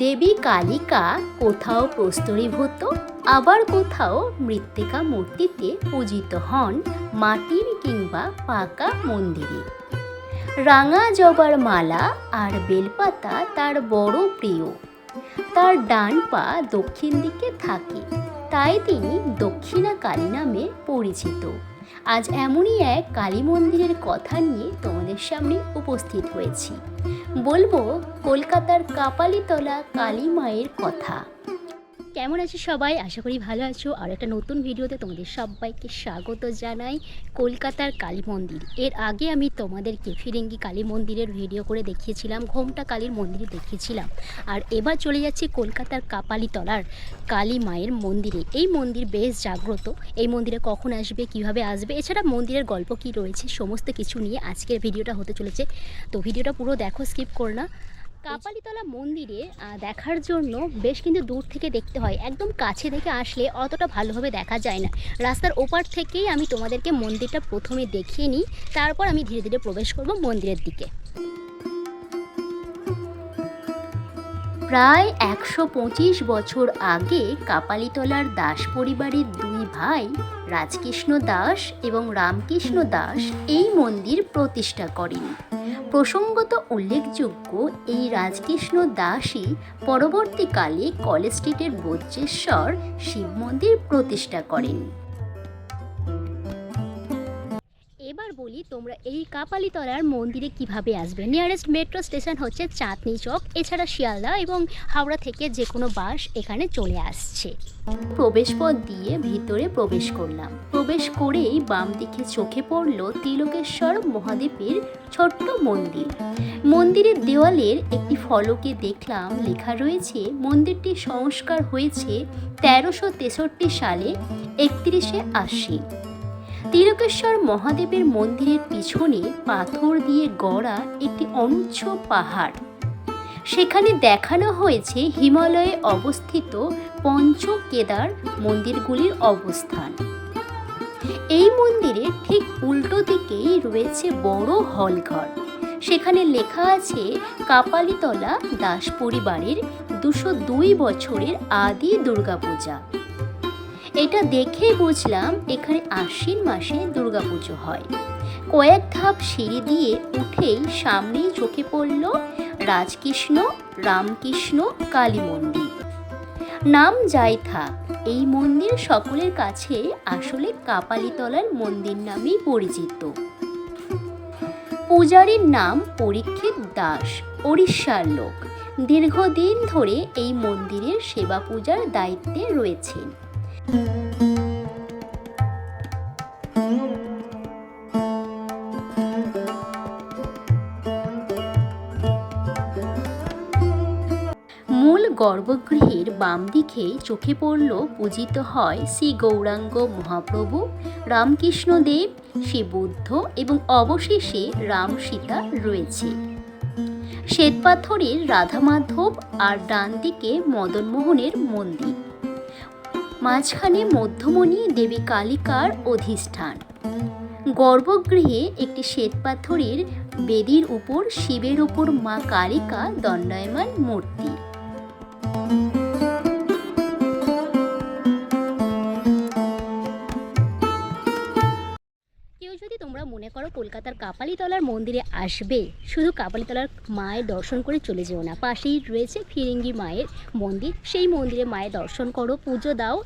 দেবী কালিকা কোথাও প্রস্তরীভূত, আবার কোথাও মৃত্তিকা মূর্তিতে পূজিত হন মাটির কিংবা পাকা মন্দিরে। রাঙা জবার মালা আর বেলপাতা তার বড় প্রিয়। তার ডান পা দক্ষিণ দিকে থাকে, তাই তিনি দক্ষিণা কালী নামে পরিচিত। আজ এমনই এক কালী মন্দিরের কথা নিয়ে তোমাদের সামনে উপস্থিত হয়েছি। বলব কলকাতার কাপালিতলা কালী মায়ের কথা। কেমন আছো সবাই? আশা করি ভালো আছো। আর একটা নতুন ভিডিওতে তোমাদের সবাইকে স্বাগত জানাই কলকাতার কালী মন্দির। এর আগে আমি তোমাদেরকে ফিরেঙ্গি কালী মন্দিরের ভিডিও করে দেখিয়েছিলাম, ঘোমটা কালীর মন্দিরে দেখিয়েছিলাম। আর এবার চলে যাচ্ছি কলকাতার কাপালিতলার কালী মায়ের মন্দিরে। এই মন্দির বেশ জাগ্রত। এই মন্দিরে কখন আসবে, কীভাবে আসবে, এছাড়া মন্দিরের গল্প কি রয়েছে, সমস্ত কিছু নিয়ে আজকের ভিডিওটা হতে চলেছে। তো ভিডিওটা পুরো দেখো, স্কিপ করো না। কাপালিতলা মন্দিরে দেখার জন্য বেশ কিন্তু দূর থেকে দেখতে হয়। একদম কাছে থেকে আসলে অতটা ভালোভাবে দেখা যায় না। রাস্তার ওপার থেকেই আমি তোমাদেরকে মন্দিরটা প্রথমে দেখিয়ে নিই, তারপর আমি ধীরে ধীরে প্রবেশ করব মন্দিরের দিকে। প্রায় একশো পঁচিশ বছর আগে কাপালিতলার দাস পরিবারের দুই ভাই রাজকৃষ্ণ দাস এবং রামকৃষ্ণ দাস এই মন্দির প্রতিষ্ঠা করেন। প্রসঙ্গত উল্লেখযোগ্য, এই রাজকৃষ্ণ দাসই পরবর্তীকালে কলেজ স্ট্রিটের বজ্রেশ্বর শিব মন্দির প্রতিষ্ঠা করেন। বলি তোমরা এই কাপালিতলার মন্দিরে কীভাবে আসবে? নিয়ারেস্ট মেট্রো স্টেশন হচ্ছে চাঁদনি চক, এছাড়া শিয়ালদা এবং হাওড়া থেকে যে কোনো বাস এখানে চলে আসছে। প্রবেশপথ দিয়ে ভিতরে প্রবেশ করলাম। প্রবেশ করেই বাম দিকে চোখে পড়ল তিলকেশ্বর মহাদেবের ছোট্ট মন্দির। মন্দিরের দেওয়ালের একটি ফলকে দেখলাম, লেখা রয়েছে, মন্দিরটি সংস্কার হয়েছে তেরোশো তেষট্টি সালে একত্রিশে আশ্বিন। তিলকেশ্বর মহাদেবের মন্দিরের পিছনে পাথর দিয়ে গড়া একটি অনুচ্ছ পাহাড়। সেখানে দেখানো হয়েছে হিমালয়ে অবস্থিত পঞ্চ কেদার মন্দিরগুলির অবস্থান। এই মন্দিরে ঠিক উল্টো দিকেই রয়েছে বড় হলঘর। সেখানে লেখা আছে, কাপালিতলা দাস পরিবারের দুশো দুই বছরের আদি দুর্গাপূজা। এটা দেখে বুঝলাম এখানে আশ্বিন মাসে দুর্গাপুজো হয়। কয়েক ধাপ সিঁড়ি দিয়ে উঠেই সামনেই চোখে পড়ল রাজকৃষ্ণ, রামকৃষ্ণ, কালী মন্দির। নাম যাই থাক, এই মন্দির সকলের কাছে আসলে কাপালিতলার মন্দির নামেই পরিচিত। পূজারীর নাম পরীক্ষিত দাস, ওড়িশার লোক। দীর্ঘদিন ধরে এই মন্দিরের সেবা পূজার দায়িত্বে রয়েছেন। গর্ভগৃহের বাম দিকেই চোখে পড়ল পূজিত হয় শ্রী গৌরাঙ্গ মহাপ্রভু রামকৃষ্ণদেব শ্রী বুদ্ধ এবং অবশেষে রাম সীতা রয়েছে। শ্বেতপাথরের রাধা মাধব আর ডান দিকে মদনমোহনের মন্দির। মাঝখানে মধ্যমণি দেবী কালিকার অধিষ্ঠান। গর্ভগৃহে একটি শ্বেতপাথরের বেদির উপর শিবের উপর মা কালিকা দণ্ডায়মান মূর্তি। মনে করো কলকাতার কাপালিতলার মন্দিরে আসবে। শুধু কাপালিতলার মায়ের দর্শন করে চলে যেও না, পাশেই রয়েছে ফিরিঙ্গি মায়ের মন্দির। সেই মন্দিরে মায়ের দর্শন করো, পুজো দাও।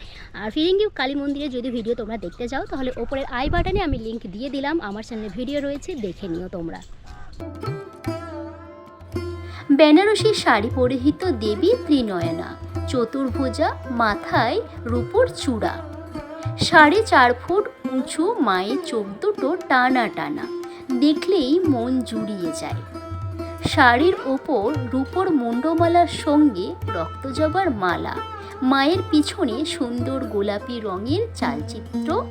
আর ফিরিঙ্গি কালী মন্দিরে যদি ভিডিও তোমরা দেখতে যাও, তাহলে ওপরের আই বাটনে আমি লিংক দিয়ে দিলাম, আমার চ্যানেলে ভিডিও রয়েছে, দেখে নিও তোমরা। বেনারসি শাড়ি পরিহিত দেবী ত্রিনয়না, চতুর্ভুজা মাথায় রূপোর চূড়া। সাড়ে চার ফুট উঁচু মায়ের চোখ দুটো টানা টানা। দেখলেই মন জুড়িয়ে যায়। শাড়ির ওপর রূপোর মুন্ডমালার সঙ্গে রক্তজবার মালা। মায়ের পিছনে সুন্দর গোলাপি রঙের চালচিত্র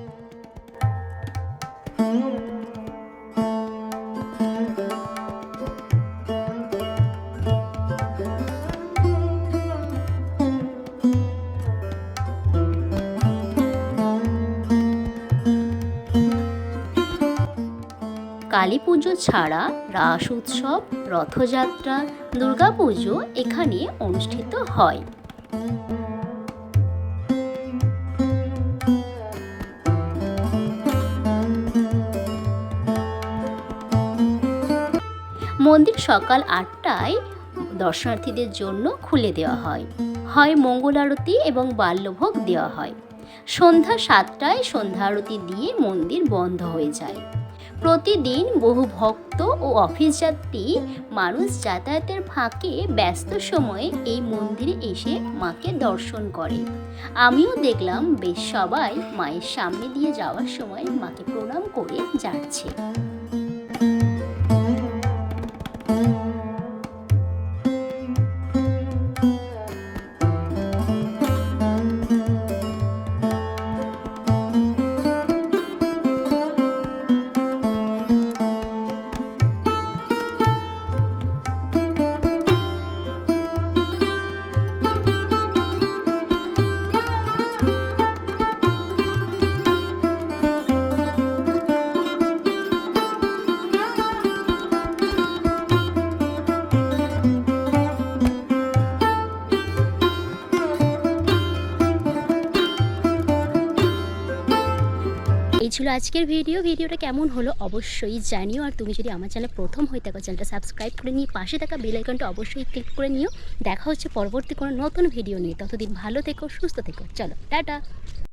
কালী পুজো ছাড়া রাস উৎসব, রথযাত্রা দুর্গাপুজো এখানে অনুষ্ঠিত হয়। মন্দির সকাল আটটায় দর্শনার্থীদের জন্য খুলে দেওয়া হয়। হয় মঙ্গল আরতি এবং বাল্যভোগ দেওয়া হয়। সন্ধ্যা সাতটায় সন্ধ্যা আরতি দিয়ে মন্দির বন্ধ হয়ে যায়। প্রতিদিন বহু ভক্ত ও অফিস যাত্রী মানুষ যাতায়াতের ফাঁকে ব্যস্ত সময়ে এই মন্দিরে এসে মাকে দর্শন করে। আমিও দেখলাম বেশ সবাই মায়ের সামনে দিয়ে যাওয়ার সময় মাকে প্রণাম করে যাচ্ছে। ছিল আজকের ভিডিও। ভিডিওটা কেমন হলো অবশ্যই জানিও। আর তুমি যদি আমার চ্যানেল প্রথম হয়ে থাকো, চ্যানেলটা সাবস্ক্রাইব করে নিয়ে পাশে থাকা বেলাইকনটা অবশ্যই ক্লিক করে নিও। দেখা হচ্ছে পরবর্তী কোনো নতুন ভিডিও নিয়ে। ততদিন ভালো থেকো, সুস্থ থেকো। চলো, টাটা।